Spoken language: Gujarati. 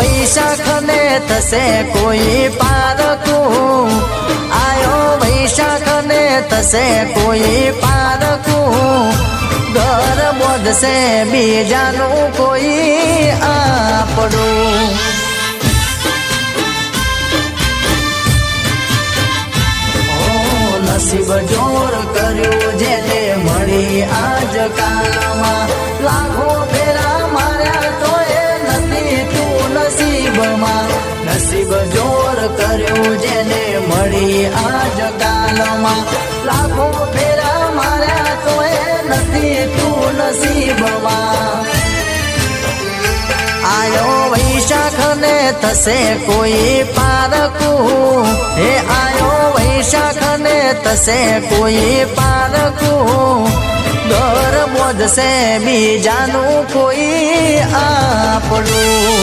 વૈશાખ ને થશે કોઈ પારકું આયો વૈશાખ ને થશે કોઈ પારકું ઘર બોધશે બીજાનું કોઈ આપણું નસીબ જોર કર્યું જેને મળી આજ કાલમાં નસીબ જોર કર્યું જેને મળી આજ કાલમાં. લાખો ફેરા માર્યા તો એ નથી તું નસીબમાં. આયો વૈશાખ ને થશે કોઈ પારકું. હે આયો વૈશાખ ને થશે કોઈ પારકું. દર બોધશે બીજાનું કોઈ